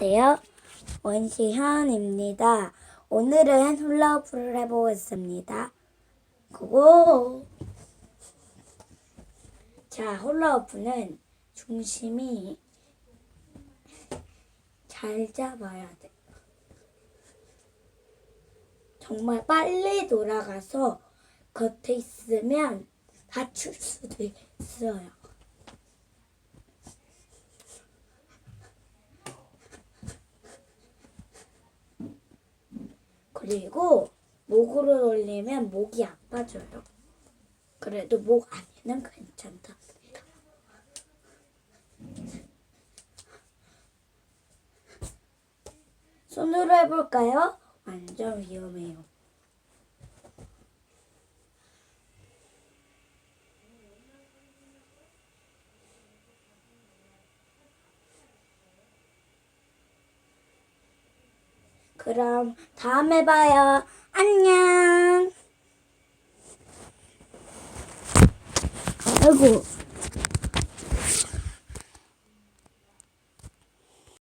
안녕하세요. 원시현입니다. 오늘은 훌라후프를 해보겠습니다. 고고! 자, 훌라후프는 중심이 잘 잡아야 돼. 정말 빨리 돌아가서 겉에 있으면 다칠 수도 있어요. 그리고 목으로 돌리면 목이 아파져요. 그래도 목 안에는 괜찮답니다. 손으로 해볼까요? 완전 위험해요. 그럼 다음에 봐요. 안녕. 아이고,